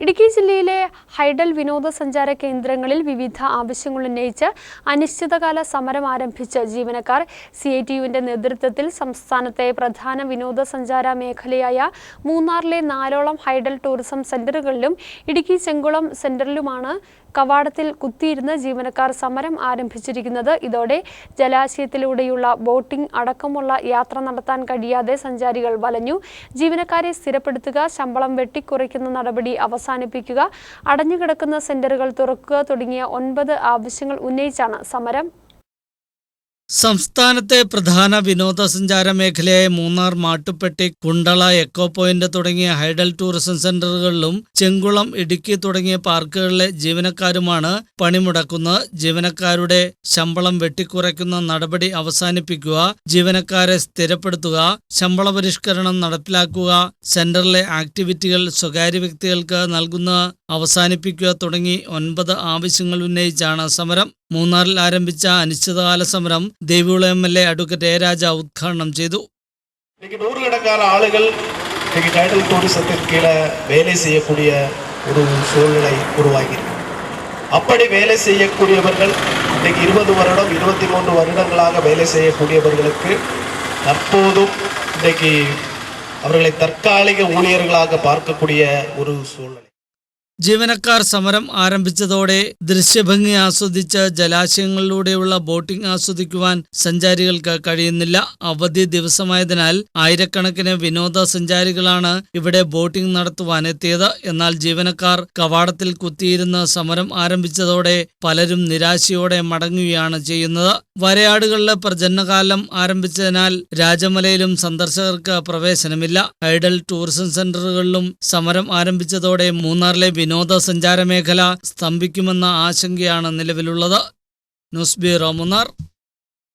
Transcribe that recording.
ഇടുക്കി ജില്ലയിലെ ഹൈഡൽ വിനോദസഞ്ചാര കേന്ദ്രങ്ങളിൽ വിവിധ ആവശ്യങ്ങൾ ഉന്നയിച്ച് അനിശ്ചിതകാല സമരം ആരംഭിച്ച ജീവനക്കാർ സി ഐ ടി യുവിന്റെ നേതൃത്വത്തിൽ സംസ്ഥാനത്തെ പ്രധാന വിനോദസഞ്ചാര മേഖലയായ മൂന്നാറിലെ നാലോളം ഹൈഡൽ ടൂറിസം സെന്ററുകളിലും ഇടുക്കി ചെങ്കുളം സെന്ററിലുമാണ് കവാടത്തിൽ കുത്തിയിരുന്ന് ജീവനക്കാർ സമരം ആരംഭിച്ചിരിക്കുന്നത്. ഇതോടെ ജലാശയത്തിലൂടെയുള്ള ബോട്ടിംഗ് അടക്കമുള്ള യാത്ര നടത്താൻ കഴിയാതെ സഞ്ചാരികൾ വലഞ്ഞു. ജീവനക്കാരെ സ്ഥിരപ്പെടുത്തുക ശമ്പളം വെട്ടിക്കുറയ്ക്കുന്ന നടപടി അവസാനിപ്പിക്കുക അടഞ്ഞുകിടക്കുന്ന സെന്ററുകൾ തുറക്കുക തുടങ്ങിയ ഒൻപത് ആവശ്യങ്ങൾ ഉന്നയിച്ചാണ് സമരം. സംസ്ഥാനത്തെ പ്രധാന വിനോദസഞ്ചാര മേഖലയായ മൂന്നാർ മാട്ടുപ്പെട്ടി കുണ്ടള എക്കോ പോയിന്റ് തുടങ്ങിയ ഹൈഡൽ ടൂറിസം സെന്ററുകളിലും ചെങ്കുളം ഇടുക്കി തുടങ്ങിയ പാർക്കുകളിലെ ജീവനക്കാരുമാണ് പണിമുടക്കുന്നത്. ജീവനക്കാരുടെ ശമ്പളം വെട്ടിക്കുറയ്ക്കുന്ന നടപടി അവസാനിപ്പിക്കുക ജീവനക്കാരെ സ്ഥിരപ്പെടുത്തുക ശമ്പള പരിഷ്കരണം നടപ്പിലാക്കുക സെന്ററിലെ ആക്ടിവിറ്റികൾ സ്വകാര്യ വ്യക്തികൾക്ക് നൽകുന്ന അവസാനിപ്പിക്കുക തുടങ്ങി ഒൻപത് ആവശ്യങ്ങൾ ഉന്നയിച്ചാണ് സമരം. മൂന്നാറിൽ ആരംഭിച്ച അനിശ്ചിതകാല സമരം Devikulam M L A advocate A Raja ഉദ്ഘാടനം ചെയ്തു இன்னைக்கு நூறுக்கணக்கான ஆளுகள் இன்னைக்கு டைடல் டூரிசத்தின் கீழே வேலை செய்யக்கூடிய ஒரு சூழ்நிலை உருவாகியிருக்கு அப்படி வேலை செய்யக்கூடியவர்கள் இன்னைக்கு இருபது வருடம் இருபத்தி மூன்று வருடங்களாக வேலை செய்யக்கூடியவர்களுக்கு தற்போதும் இன்னைக்கு அவர்களை தற்காலிக ஊழியர்களாக பார்க்கக்கூடிய ஒரு சூழ்நிலை ജീവനക്കാർ സമരം ആരംഭിച്ചതോടെ ദൃശ്യഭംഗി ആസ്വദിച്ച് ജലാശയങ്ങളിലൂടെയുള്ള ബോട്ടിംഗ് ആസ്വദിക്കുവാൻ സഞ്ചാരികൾക്ക് കഴിയുന്നില്ല. അവധി ദിവസമായതിനാൽ ആയിരക്കണക്കിന് വിനോദസഞ്ചാരികളാണ് ഇവിടെ ബോട്ടിംഗ് നടത്തുവാൻ എത്തിയത്. എന്നാൽ ജീവനക്കാർ കവാടത്തിൽ കുത്തിയിരുന്ന് സമരം ആരംഭിച്ചതോടെ പലരും നിരാശയോടെ മടങ്ങുകയാണ് ചെയ്യുന്നത്. വരയാടുകളിലെ പ്രജനനകാലം ആരംഭിച്ചതിനാൽ രാജമലയിലും സന്ദർശകർക്ക് പ്രവേശനമില്ല. ഐഡൽ ടൂറിസം സെന്ററുകളിലും സമരം ആരംഭിച്ചതോടെ മൂന്നാറിലെ വിനോദസഞ്ചാര മേഖല സ്തംഭിക്കുമെന്ന ആശങ്കയാണ് നിലവിലുള്ളത്. News bureau Munnar.